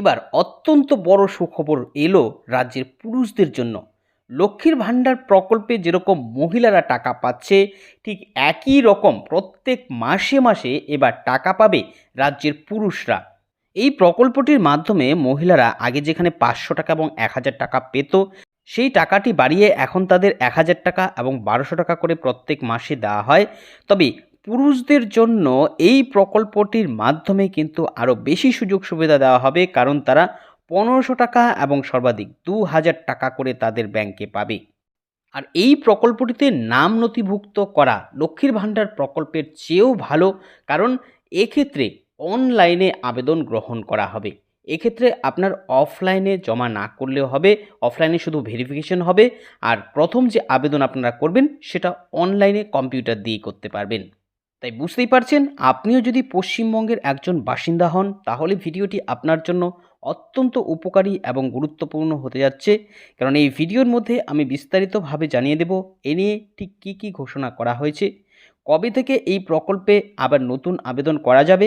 এবার অত্যন্ত বড় সুখবর এলো রাজ্যের পুরুষদের জন্য। লক্ষ্মীর ভাণ্ডার প্রকল্পে যেরকম মহিলারা টাকা পাচ্ছে, ঠিক একই রকম প্রত্যেক মাসে মাসে এবার টাকা পাবে রাজ্যের পুরুষরা। এই প্রকল্পটির মাধ্যমে মহিলারা আগে যেখানে পাঁচশো টাকা এবং এক হাজার টাকা পেত, সেই টাকাটি বাড়িয়ে এখন তাদের এক হাজার টাকা এবং বারোশো টাকা করে প্রত্যেক মাসে দেওয়া হয়। তবে পুরুষদের জন্য এই প্রকল্পটির মাধ্যমে কিন্তু আরও বেশি সুযোগ সুবিধা দেওয়া হবে, কারণ তারা পনেরোশো টাকা এবং সর্বাধিক দু হাজার টাকা করে তাদের ব্যাংকে পাবে। আর এই প্রকল্পটিতে নাম নথিভুক্ত করা লক্ষ্মীর ভাণ্ডার প্রকল্পের চেয়েও ভালো, কারণ এক্ষেত্রে অনলাইনে আবেদন গ্রহণ করা হবে। এক্ষেত্রে আপনার অফলাইনে জমা না করলেও হবে, অফলাইনে শুধু ভেরিফিকেশন হবে, আর প্রথম যে আবেদন আপনারা করবেন সেটা অনলাইনে কম্পিউটার দিয়ে করতে পারবেন। তাই বুঝতেই পারছেন, আপনিও যদি পশ্চিমবঙ্গের একজন বাসিন্দা হন, তাহলে ভিডিওটি আপনার জন্য অত্যন্ত উপকারী এবং গুরুত্বপূর্ণ হতে যাচ্ছে। কারণ এই ভিডিওর মধ্যে আমি বিস্তারিতভাবে জানিয়ে দেব, এ নিয়ে ঠিক কী কী ঘোষণা করা হয়েছে, কবে থেকে এই প্রকল্পে আবার নতুন আবেদন করা যাবে,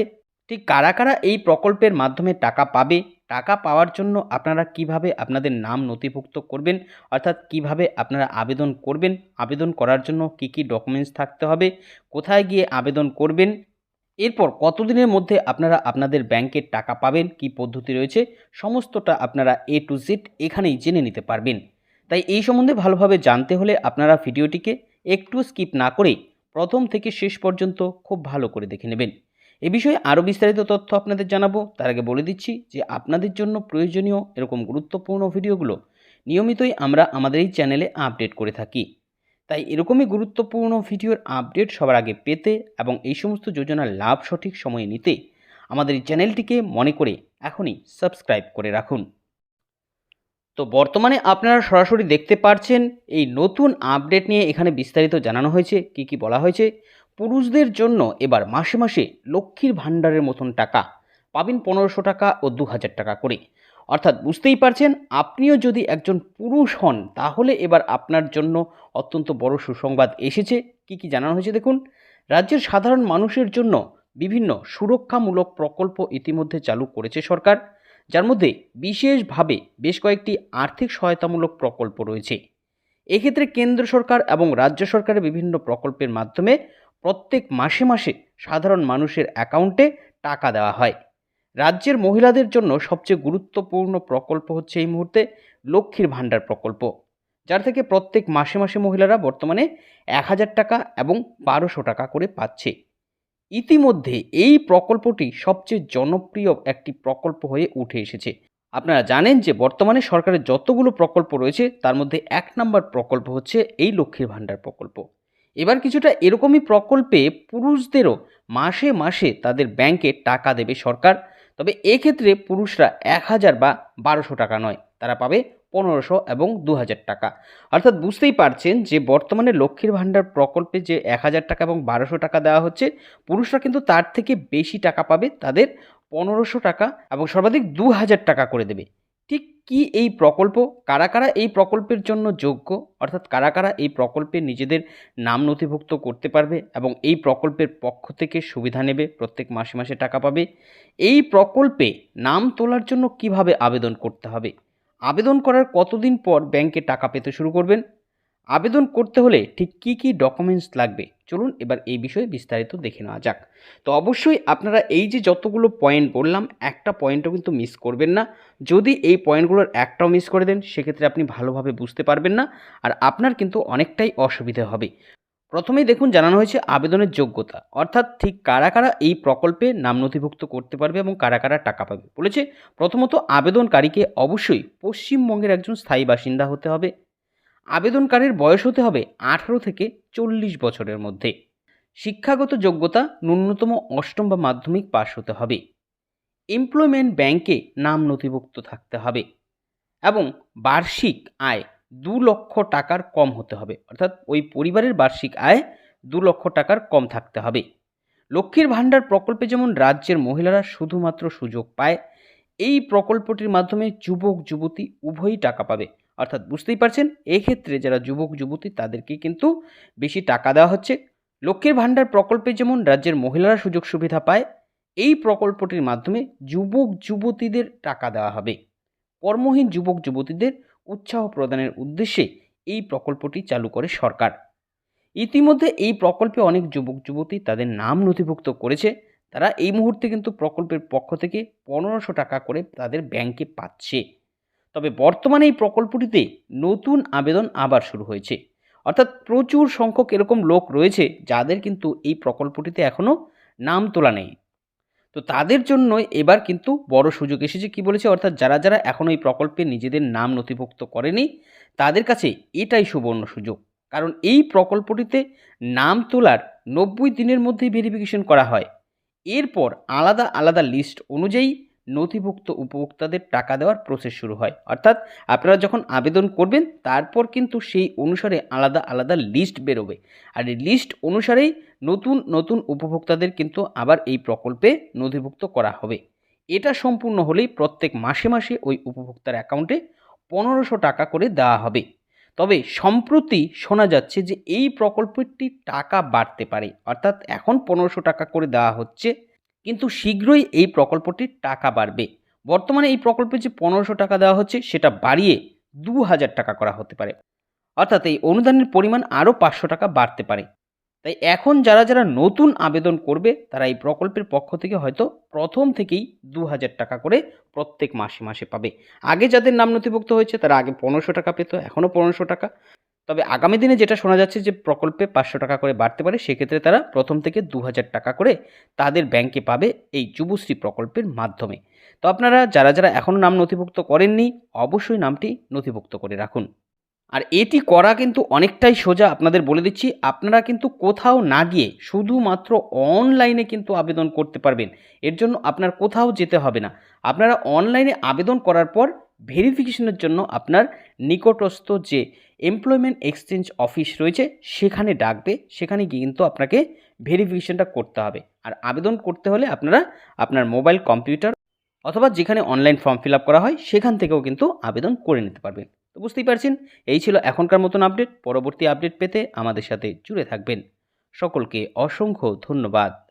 ঠিক কারা কারা এই প্রকল্পের মাধ্যমে টাকা পাবে টাকা পাওয়ার জন্য আপনারা কীভাবে আপনাদের নাম নথিভুক্ত করবেন? অর্থাৎ কীভাবে আপনারা আবেদন করবেন? আবেদন করার জন্য কি কি ডকুমেন্টস থাকতে হবে? কোথায় গিয়ে আবেদন করবেন? এরপর কতদিনের মধ্যে আপনারা আপনাদের ব্যাংকের টাকা পাবেন? কি পদ্ধতি রয়েছে? সমস্তটা আপনারা এ টু জেড এখানেই জেনে নিতে পারবেন। তাই এই সম্বন্ধে ভালোভাবে জানতে হলে আপনারা ভিডিওটিকে একটু স্কিপ না করে প্রথম থেকে শেষ পর্যন্ত খুব ভালো করে দেখে নেবেন। এ বিষয়ে আরও বিস্তারিত তথ্য আপনাদের জানাব। তার আগে বলে দিচ্ছি যে আপনাদের জন্য প্রয়োজনীয় এরকম গুরুত্বপূর্ণ ভিডিওগুলো নিয়মিতই আমরা আমাদের এই চ্যানেলে আপডেট করে থাকি। তাই এরকমই গুরুত্বপূর্ণ ভিডিওর আপডেট সবার আগে পেতে এবং এই সমস্ত যোজনার লাভ সঠিক সময়ে নিতে আমাদের এই চ্যানেলটিকে মনে করে এখনই সাবস্ক্রাইব করে রাখুন। তো বর্তমানে আপনারা সরাসরি দেখতে পারছেন এই নতুন আপডেট নিয়ে এখানে বিস্তারিত জানানো হয়েছে, কি কি বলা হয়েছে পুরুষদের জন্য এবার মাসে মাসে লক্ষ্মীর ভাণ্ডারের মতন টাকা। পাবেন পনেরোশো টাকা ও দু হাজার টাকা করে। অর্থাৎ বুঝতেই পারছেন, আপনিও যদি একজন পুরুষ হন, তাহলে এবার আপনার জন্য অত্যন্ত বড় সুসংবাদ এসেছে। কি কি জানানো হয়েছে দেখুন। রাজ্যের সাধারণ মানুষের জন্য বিভিন্ন সুরক্ষামূলক প্রকল্প ইতিমধ্যে চালু করেছে সরকার। যার মধ্যে বিশেষভাবে বেশ কয়েকটি আর্থিক সহায়তামূলক প্রকল্প রয়েছে। এক্ষেত্রে কেন্দ্র সরকার এবং রাজ্য সরকারের বিভিন্ন প্রকল্পের মাধ্যমে প্রত্যেক মাসে মাসে সাধারণ মানুষের অ্যাকাউন্টে টাকা দেওয়া হয়। রাজ্যের মহিলাদের জন্য সবচেয়ে গুরুত্বপূর্ণ প্রকল্প হচ্ছে এই মুহূর্তে লক্ষ্মীর ভাণ্ডার প্রকল্প, যার থেকে প্রত্যেক মাসে মাসে মহিলারা বর্তমানে এক হাজার টাকা এবং বারোশো টাকা করে পাচ্ছে। ইতিমধ্যে এই প্রকল্পটি সবচেয়ে জনপ্রিয় একটি প্রকল্প হয়ে উঠে এসেছে। আপনারা জানেন যে বর্তমানে সরকারের যতগুলো প্রকল্প রয়েছে, তার মধ্যে এক নম্বর প্রকল্প হচ্ছে এই লক্ষ্মীর ভাণ্ডার প্রকল্প। এবার কিছুটা এরকমই প্রকল্পে পুরুষদেরও মাসে মাসে তাদের ব্যাংকে টাকা দেবে সরকার। তবে এক্ষেত্রে পুরুষরা এক হাজার বা বারোশো টাকা নয়, তারা পাবে পনেরোশো এবং দু হাজার টাকা। অর্থাৎ বুঝতেই পারছেন যে বর্তমানে লক্ষ্মীর ভাণ্ডার প্রকল্পে যে এক হাজার টাকা এবং বারোশো টাকা দেওয়া হচ্ছে, পুরুষরা কিন্তু তার থেকে বেশি টাকা পাবে তাদের পনেরোশো টাকা এবং সর্বাধিক দু হাজার টাকা করে দেবে। কি এই প্রকল্প, কারা কারা এই প্রকল্পের জন্য যোগ্য? অর্থাৎ কারা কারা এই প্রকল্পে নিজেদের নাম নথিভুক্ত করতে পারবে এবং এই প্রকল্পের পক্ষ থেকে সুবিধা নেবে, প্রত্যেক মাসে মাসে টাকা পাবে? এই প্রকল্পে নাম তোলার জন্য কীভাবে আবেদন করতে হবে? আবেদন করার কতদিন পর ব্যাংকে টাকা পেতে শুরু করবেন? আবেদন করতে হলে ঠিক কী কী ডকুমেন্টস লাগবে? চলুন এবার এই বিষয়ে বিস্তারিত দেখে নেওয়া যাক। তো অবশ্যই আপনারা এই যে যতগুলো পয়েন্ট বললাম, একটা পয়েন্টও কিন্তু মিস করবেন না। যদি এই পয়েন্টগুলোর একটাও মিস করে দেন, সেক্ষেত্রে আপনি ভালোভাবে বুঝতে পারবেন না আর আপনার কিন্তু অনেকটাই অসুবিধা হবে। প্রথমেই দেখুন, জানানো হয়েছে আবেদনের যোগ্যতা। অর্থাৎ ঠিক কারা কারা এই প্রকল্পে নাম নথিভুক্ত করতে পারবে এবং কারা কারা টাকা পাবে? বলেছে, প্রথমত আবেদনকারীকে অবশ্যই পশ্চিমবঙ্গের একজন স্থায়ী বাসিন্দা হতে হবে। আবেদনকারীর বয়স হতে হবে আঠারো থেকে চল্লিশ বছরের মধ্যে। শিক্ষাগত যোগ্যতা ন্যূনতম অষ্টম বা মাধ্যমিক পাশ হতে হবে। এমপ্লয়মেন্ট ব্যাংকে নাম নথিভুক্ত থাকতে হবে এবং বার্ষিক আয় দু লক্ষ টাকার কম হতে হবে। অর্থাৎ ওই পরিবারের বার্ষিক আয় দু লক্ষ টাকার কম থাকতে হবে। লক্ষ্মীর ভাণ্ডার প্রকল্পে যেমন রাজ্যের মহিলারা শুধুমাত্র সুযোগ পায়, এই প্রকল্পটির মাধ্যমে যুবক, যুবতী উভয়ই টাকা পাবে। অর্থাৎ বুঝতেই পারছেন, এক্ষেত্রে যারা যুবক, যুবতী তাদেরকে কিন্তু বেশি টাকা দেওয়া হচ্ছে। লক্ষ্মীর ভাণ্ডার প্রকল্পে যেমন রাজ্যের মহিলারা সুযোগ সুবিধা পায়, এই প্রকল্পটির মাধ্যমে যুবক, যুবতীদের টাকা দেওয়া হবে। কর্মহীন যুবক, যুবতীদের উৎসাহ প্রদানের উদ্দেশ্যে এই প্রকল্পটি চালু করে সরকার। ইতিমধ্যে এই প্রকল্পে অনেক যুবক, যুবতী তাদের নাম নথিভুক্ত করেছে। তারা এই মুহূর্তে কিন্তু প্রকল্পের পক্ষ থেকে পনেরোশো টাকা করে তাদের ব্যাংকে পাচ্ছে। তবে বর্তমানে এই প্রকল্পটিতে নতুন আবেদন আবার শুরু হয়েছে। অর্থাৎ প্রচুর সংখ্যক এরকম লোক রয়েছে যাদের কিন্তু এই প্রকল্পটিতে এখনও নাম তোলা নেই। তো তাদের জন্য এবার কিন্তু বড় সুযোগ এসেছে কি বলেছে? অর্থাৎ যারা যারা এখনও এই প্রকল্পে নিজেদের নাম নথিভুক্ত করেনি, তাদের কাছে এটাই সুবর্ণ সুযোগ। কারণ এই প্রকল্পটিতে নাম তোলার নব্বই দিনের মধ্যেই ভেরিফিকেশন করা হয়। এরপর আলাদা আলাদা লিস্ট অনুযায়ী নথিভুক্ত উপভোক্তাদের টাকা দেওয়ার প্রসেস শুরু হয়। অর্থাৎ আপনারা যখন আবেদন করবেন, তারপর কিন্তু সেই অনুসারে আলাদা আলাদা লিস্ট বেরোবে। আর এই লিস্ট অনুসারেই নতুন নতুন উপভোক্তাদের কিন্তু আবার এই প্রকল্পে নথিভুক্ত করা হবে। এটা সম্পূর্ণ হলেই প্রত্যেক মাসে মাসে ওই উপভোক্তার অ্যাকাউন্টে পনেরোশো টাকা করে দেওয়া হবে। তবে সম্প্রতি শোনা যাচ্ছে যে এই প্রকল্পটি টাকা বাড়তে পারে। অর্থাৎ এখন পনেরোশো টাকা করে দেওয়া হচ্ছে। কিন্তু শীঘ্রই এই প্রকল্পটির টাকা বাড়বে। বর্তমানে এই প্রকল্পে যে পনেরোশো টাকা দেওয়া হচ্ছে, সেটা বাড়িয়ে দু হাজার টাকা করা হতে পারে। অর্থাৎ এই অনুদানের পরিমাণ আরও পাঁচশো টাকা বাড়তে পারে। তাই এখন যারা যারা নতুন আবেদন করবে, তারা এই প্রকল্পের পক্ষ থেকে হয়তো প্রথম থেকেই দু হাজার টাকা করে প্রত্যেক মাসে মাসে পাবে। আগে যাদের নাম নথিভুক্ত হয়েছে, তারা আগে পনেরোশো টাকা পেত, এখনও পনেরোশো টাকা। তবে আগামী দিনে যেটা শোনা যাচ্ছে যে প্রকল্পে পাঁচশো টাকা করে বাড়তে পারে, সেক্ষেত্রে তারা প্রথম থেকে দু হাজার টাকা করে তাদের ব্যাংকে পাবে এই যুবশ্রী প্রকল্পের মাধ্যমে। তো আপনারা যারা যারা এখনও নাম নথিভুক্ত করেননি, অবশ্যই নামটি নথিভুক্ত করে রাখুন। আর এটি করা কিন্তু অনেকটাই সোজা আপনাদের বলে দিচ্ছি, আপনারা কিন্তু কোথাও না গিয়ে শুধুমাত্র অনলাইনে কিন্তু আবেদন করতে পারবেন। এর জন্য আপনার কোথাও যেতে হবে না। আপনারা অনলাইনে আবেদন করার পর ভেরিফিকেশনের জন্য আপনার নিকটস্থ যে এমপ্লয়মেন্ট এক্সচেঞ্জ অফিস রয়েছে, সেখানে ডাকবে, সেখানে গিয়ে কিন্তু আপনাকে ভেরিফিকেশনটা করতে হবে। আর আবেদন করতে হলে আপনারা আপনার মোবাইল কম্পিউটার অথবা যেখানে অনলাইন ফর্ম ফিল করা হয়, সেখান থেকেও কিন্তু আবেদন করে নিতে পারবেন। তো বুঝতেই পারছেন? এই ছিল এখনকার মতন আপডেট পরবর্তী আপডেট পেতে আমাদের সাথে জুড়ে থাকবেন। সকলকে অসংখ্য ধন্যবাদ।